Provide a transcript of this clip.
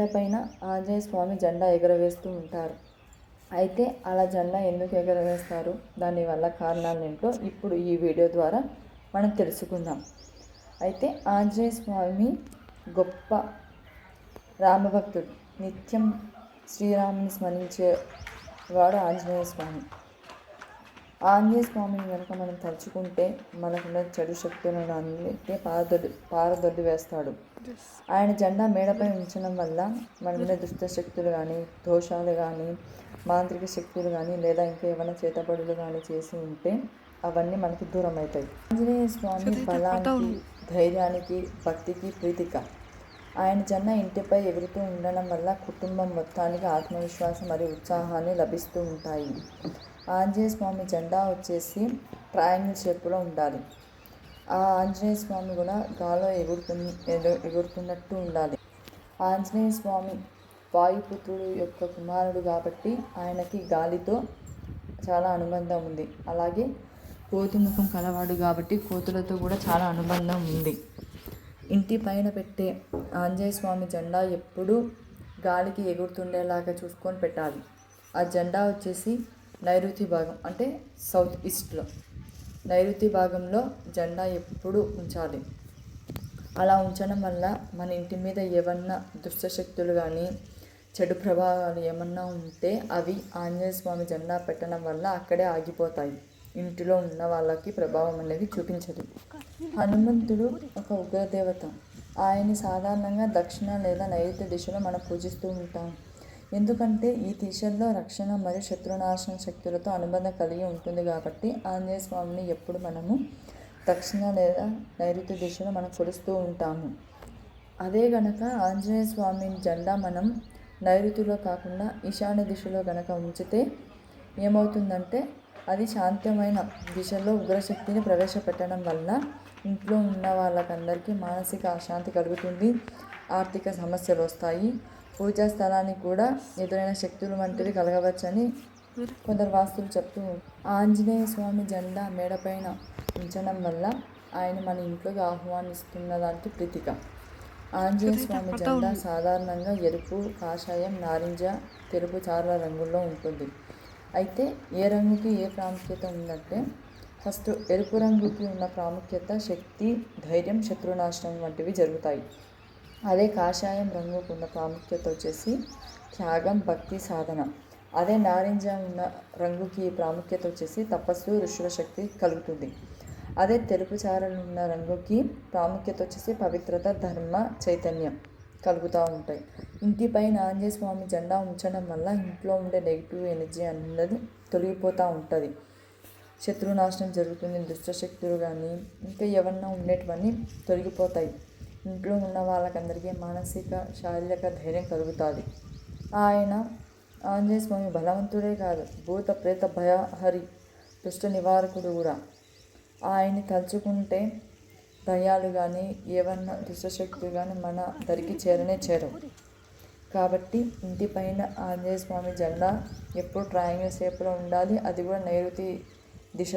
మేడపైన ఆంజనేయ స్వామి జెండా ఎగరవేస్తూ ఉంటారు. అయితే అలా జెండా ఎందుకు ఎగరవేస్తారు? దానివల్ల కారణాలు ఏంటో ఇప్పుడు ఈ వీడియో ద్వారా మనం తెలుసుకుందాం. అయితే ఆంజనేయ స్వామి గొప్ప రామభక్తుడు. నిత్యం శ్రీరాముని స్మరించేవాడు ఆంజనేయ స్వామి. ఆంజనేయ స్వామిని కనుక మనం తలుచుకుంటే మనకున్న చెడు శక్తులను అన్నిటినీ పారదొడ్డి పారదొడ్డి వేస్తాడు. ఆయన జెండా మేడపై ఉంచడం వల్ల మనలో దుష్ట శక్తులు కానీ దోషాలు కానీ మాంత్రిక శక్తులు కానీ లేదా ఇంకా ఏమైనా చేతబడులు కానీ చేసి ఉంటే అవన్నీ మనకి దూరం అవుతాయి ఆంజనేయ స్వామి బలానికి ధైర్యానికి భక్తికి ప్రీతిక. ఆయన జెండా ఇంటిపై ఎగురుతూ ఉండడం వల్ల కుటుంబం మొత్తానికి ఆత్మవిశ్వాసం మరియు ఉత్సాహాన్ని లభిస్తూ ఉంటాయి. ఆంజనేయ స్వామి జెండా వచ్చేసి ట్రయాంగిల్ షేప్లో ఉండాలి. ఆ ఆంజనేయ స్వామి కూడా గాలో ఎగురుతున్న ఎగురుతున్నట్టు ఉండాలి. ఆంజనేయ స్వామి వాయుపుత్రుడు యొక్క కుమారుడు కాబట్టి ఆయనకి గాలితో చాలా అనుబంధం ఉంది. అలాగే కోతి ముఖం కలవాడు కాబట్టి కోతులతో కూడా చాలా అనుబంధం ఉంది. ఇంటి పైన పెట్టే ఆంజనేయ స్వామి జెండా ఎప్పుడూ గాలికి ఎగురుతుండేలాగా చూసుకొని పెట్టాలి. ఆ జెండా వచ్చేసి నైరుతి భాగం అంటే సౌత్ ఈస్ట్లో. నైరుతి భాగంలో జెండా ఎప్పుడూ ఉంచాలి. అలా ఉంచడం వల్ల మన ఇంటి మీద ఏమన్నా దుష్టశక్తులు కానీ చెడు ప్రభావాలు ఏమన్నా ఉంటే అవి ఆంజనేయ స్వామి జెండా పెట్టడం వల్ల అక్కడే ఆగిపోతాయి. ఇంటిలో ఉన్న వాళ్ళకి ప్రభావం అనేది చూపించదు. హనుమంతుడు ఒక ఉగ్రదేవత. ఆయన్ని సాధారణంగా దక్షిణ లేదా నైరుతి దిశలో మనం పూజిస్తూ ఉంటాం. ఎందుకంటే ఈ దిశల్లో రక్షణ మరియు శత్రునాశన శక్తులతో అనుబంధం కలిగి ఉంటుంది కాబట్టి ఆంజనేయ స్వామిని ఎప్పుడు మనము దక్షిణ లేదా నైరుతి దిశలో మనం కొలుస్తూ ఉంటాము. అదే గనక ఆంజనేయ స్వామి జెండా మనం నైరుతిలో కాకుండా ఈశాన్య దిశలో గనక ఉంచితే ఏమవుతుందంటే అది శాంతమైన దిశలో ఉగ్రశక్తిని ప్రవేశపెట్టడం వల్ల ఇంట్లో ఉన్న వాళ్ళకందరికీ మానసిక అశాంతి కలుగుతుంది ఆర్థిక సమస్యలు వస్తాయి పూజా స్థలానికి కూడా ఎదురైన శక్తులు వంటివి కలగవచ్చని కొందరు వాస్తులు చెప్తూ ఆంజనేయ స్వామి జెండా మేడపైన ఉంచడం వల్ల ఆయన మన ఇంట్లోకి ఆహ్వానిస్తున్న దానికి ప్రతీక. ఆంజనేయ స్వామి జెండా సాధారణంగా ఎరుపు కాషాయం నారింజ తెలుపు చార రంగుల్లో ఉంటుంది. అయితే ఏ రంగుకి ఏ ప్రాముఖ్యత ఉందంటే ఫస్ట్ ఎరుపు రంగుకి ఉన్న ప్రాముఖ్యత శక్తి ధైర్యం శత్రునాశనం వంటివి జరుగుతాయి. అదే కాషాయం రంగుకు ఉన్న ప్రాముఖ్యత వచ్చేసి త్యాగం భక్తి సాధన. అదే నారింజ ఉన్న రంగుకి ప్రాముఖ్యత వచ్చేసి తపస్సు ఋషుల శక్తి కలుగుతుంది. అదే తెలుపు చారలు ఉన్న రంగుకి ప్రాముఖ్యత వచ్చేసి పవిత్రత ధర్మ చైతన్యం కలుగుతూ ఉంటాయి. ఇంటిపైన ఆంజనేయ స్వామి జెండా ఉంచడం వల్ల ఇంట్లో ఉండే నెగిటివ్ ఎనర్జీ అన్నది తొలగిపోతూ ఉంటుంది. శత్రునాశనం జరుగుతుంది దుష్టశక్తులు కానీ ఇంకా ఏమన్నా ఉండేటివన్నీ తొలగిపోతాయి. ఇంట్లో ఉన్న వాళ్ళకందరికీ మానసిక శారీరక ధైర్యం కలుగుతుంది. ఆయన ఆంజనేయ స్వామి బలవంతుడే కాదు భూత ప్రేత భయహరి దుష్ట నివారకుడు కూడా. ఆయన్ని తలుచుకుంటే దయాలు కానీ ఏమన్నా దుష్టశక్తులు కానీ మన దరికి చేరనే చేరవు. కాబట్టి ఇంటి పైన ఆంజనేయ స్వామి జెండా ఎప్పుడు ట్రయాంగిల్ షేప్లో ఉండాలి అది కూడా నైరుతి దిశ